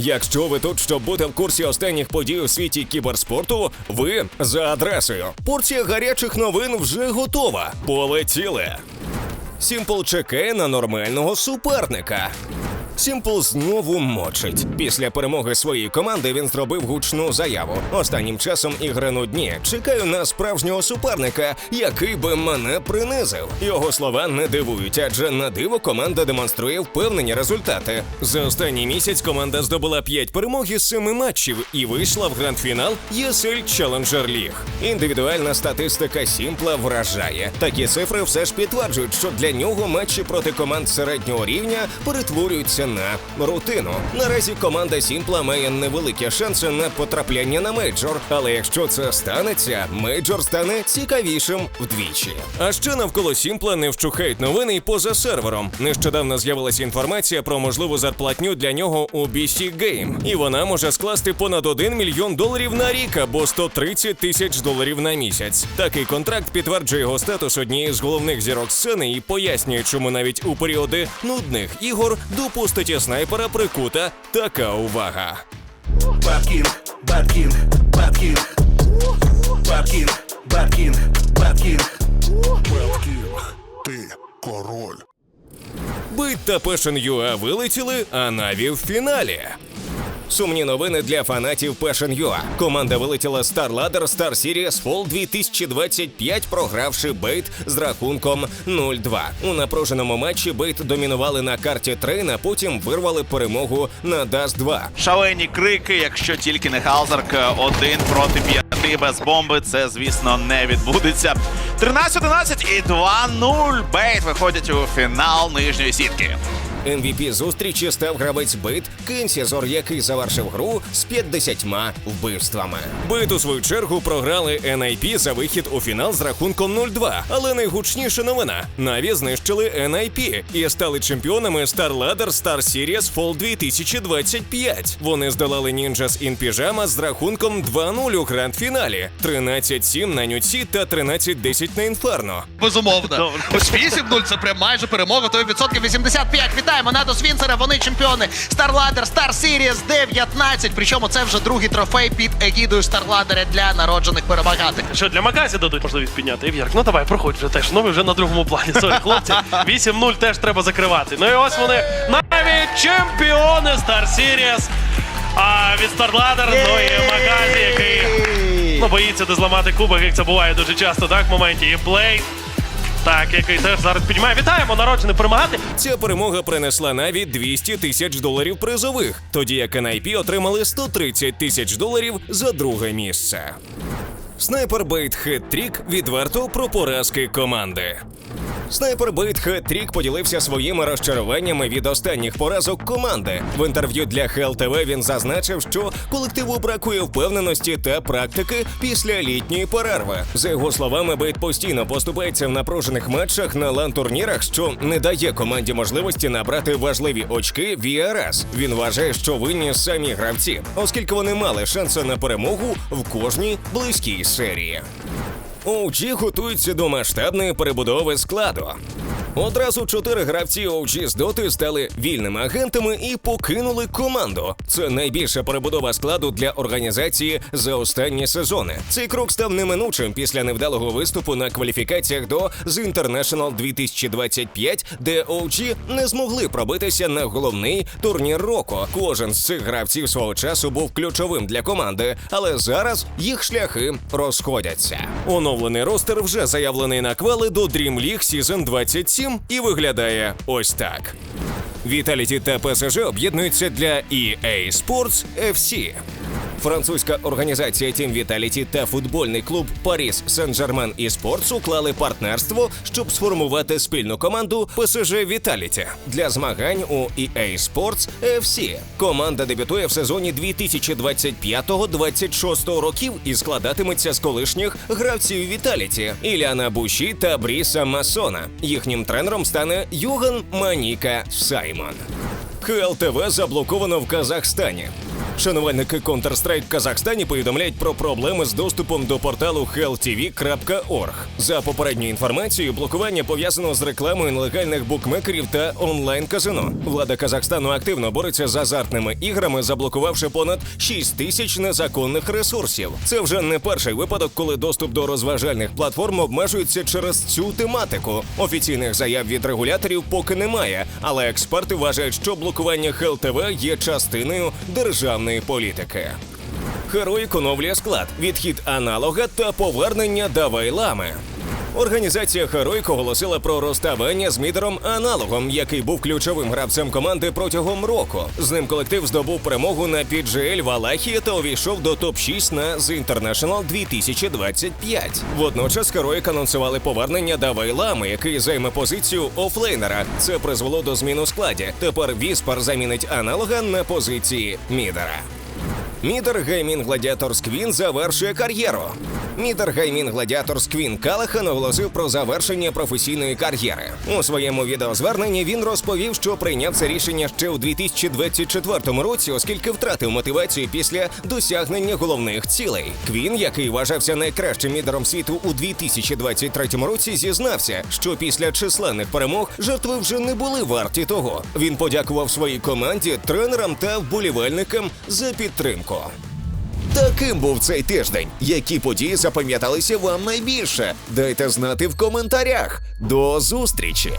Якщо ви тут, щоб бути в курсі останніх подій у світі кіберспорту, ви за адресою. Порція гарячих новин вже готова. Полетіли. Сімпл чекає на нормального суперника. Сімпл знову мочить. Після перемоги своєї команди він зробив гучну заяву. Останнім часом ігри нудні. Чекаю на справжнього суперника, який би мене принизив. Його слова не дивують, адже на диво команда демонструє впевнені результати. За останній місяць команда здобула 5 перемог із 7 матчів і вийшла в гранд-фінал ESL Challenger League. Індивідуальна статистика Сімпла вражає. Такі цифри все ж підтверджують, що для нього матчі проти команд середнього рівня перетворюються на рутину. Наразі команда Сімпла має невеликі шанси на потрапляння на мейджор, але якщо це станеться, мейджор стане цікавішим вдвічі. А ще навколо Сімпла не вщухають новини й поза сервером. Нещодавно з'явилася інформація про можливу зарплатню для нього у BC Game. і вона може скласти понад 1 мільйон доларів на рік або 130 тисяч доларів на місяць. Такий контракт підтверджує його статус однієї з головних зірок сцени і пояснює, чому навіть у періоди нудних ігор до постаті снайпера прикута така увага. Bad King, Bad King, Bad King. Беткінг, ти король. Бит та пешен Юа вилетіли, а Наві в фіналі. Сумні новини для фанатів Passion UA. Команда вилетіла Star Ladder Star Series Fall 2025, програвши Бейт з рахунком 0-2. У напруженому матчі Бейт домінували на карті Трейн, а потім вирвали перемогу на Dust 2. Шалені крики, якщо тільки не Халзарк один проти п'яти без бомби, це звісно не відбудеться. 13-11 і 2-0. Бейт виходять у фінал нижньої сітки. MVP зустрічі став гравець Бит Кенсізор, який завершив гру з 50 вбивствами. Бит у свою чергу програли NIP за вихід у фінал з рахунком 0-2. Але найгучніша новина: Наві знищили NIP і стали чемпіонами Star Ladder Star Series Fall 2025. Вони здолали Ninjas in Pyjama з рахунком 2-0 у гранд-фіналі, 13-7 на Нюці та 13-10 на Інферно. Безумовно. Ось 8-0 це прям майже перемога, то відсотків 85. Вітаємо Надос Вінцера, вони чемпіони. StarLadder, Star Series 19. Причому це вже другий трофей під егідою StarLadder для народжених перемагати. Що для Магазі дадуть можливість підняти Ів'ярк. Ну давай, проходь вже теж. Ну ви вже на другому плані. Сорі, хлопці. 8-0 теж треба закривати. Ну і ось вони навіть чемпіони Star Series. А від StarLadder, ну і Магазі, який ну, боїться де зламати кубок, як це буває дуже часто, так, в моменті. І Блейд. Так, який теж зараз піднімає. Вітаємо, народжений перемагати. Ця перемога принесла Наві 200 тисяч доларів призових, тоді як NIP отримали 130 тисяч доларів за друге місце. Снайпер Бейт Хет-Трік відверто про поразки команди. Снайпер Бейт Хет-Трік поділився своїми розчаруваннями від останніх поразок команди. В інтерв'ю для Hell TV він зазначив, що колективу бракує впевненості та практики після літньої перерви. За його словами, Бейт постійно поступається в напружених матчах на лан-турнірах, що не дає команді можливості набрати важливі очки VRS. Він вважає, що винні самі гравці, оскільки вони мали шанси на перемогу в кожній близькій серії. OG готуються до масштабної перебудови складу. Одразу чотири гравці OG з доти стали вільними агентами і покинули команду. Це найбільша перебудова складу для організації за останні сезони. Цей крок став неминучим після невдалого виступу на кваліфікаціях до The International 2025, де OG не змогли пробитися на головний турнір року. Кожен з цих гравців свого часу був ключовим для команди, але зараз їх шляхи розходяться. Оновлений ростер вже заявлений на квали до Dream League Season 27 і виглядає ось так. Віталіті та ПСЖ об'єднуються для EA Sports FC. Французька організація Team Vitality та футбольний клуб Paris Saint-Germain eSports уклали партнерство, щоб сформувати спільну команду PSG Vitality для змагань у EA Sports FC. Команда дебютує в сезоні 2025-26 років і складатиметься з колишніх гравців Vitality Іліана Буші та Бріса Масона. Їхнім тренером стане Юган Маніка Саймон. ХЛТВ заблоковано в Казахстані. Шанувальники Counter-Strike в Казахстані повідомляють про проблеми з доступом до порталу helltv.org. За попередньою інформацією, блокування пов'язано з рекламою нелегальних букмекерів та онлайн-казино. Влада Казахстану активно бореться з азартними іграми, заблокувавши понад 6 тисяч незаконних ресурсів. Це вже не перший випадок, коли доступ до розважальних платформ обмежується через цю тематику. Офіційних заяв від регуляторів поки немає, але експерти вважають, що блокування ХЛТВ є частиною державної політики. Герой оновлює склад, відхід аналога та повернення Давай-Лами. Організація Heroic оголосила про розставання з мідером аналогом, який був ключовим гравцем команди протягом року. З ним колектив здобув перемогу на PGL Валахія та увійшов до топ-6 на The International 2025. Водночас Heroic анонсували повернення Давай Лами, який займе позицію офлейнера. Це призвело до змін у складі. Тепер Віспар замінить аналога на позиції мідера. Мідер Геймін Гладіаторс Квін завершує кар'єру. Мідер Геймін Гладіаторс Квін Калахан оголосив про завершення професійної кар'єри. У своєму відеозверненні він розповів, що прийняв це рішення ще у 2024 році, оскільки втратив мотивацію після досягнення головних цілей. Квін, який вважався найкращим мідером світу у 2023 році, зізнався, що після численних перемог жертви вже не були варті того. Він подякував своїй команді, тренерам та вболівальникам за підтримку. Таким був цей тиждень. Які події запам'яталися вам найбільше? Дайте знати в коментарях. До зустрічі!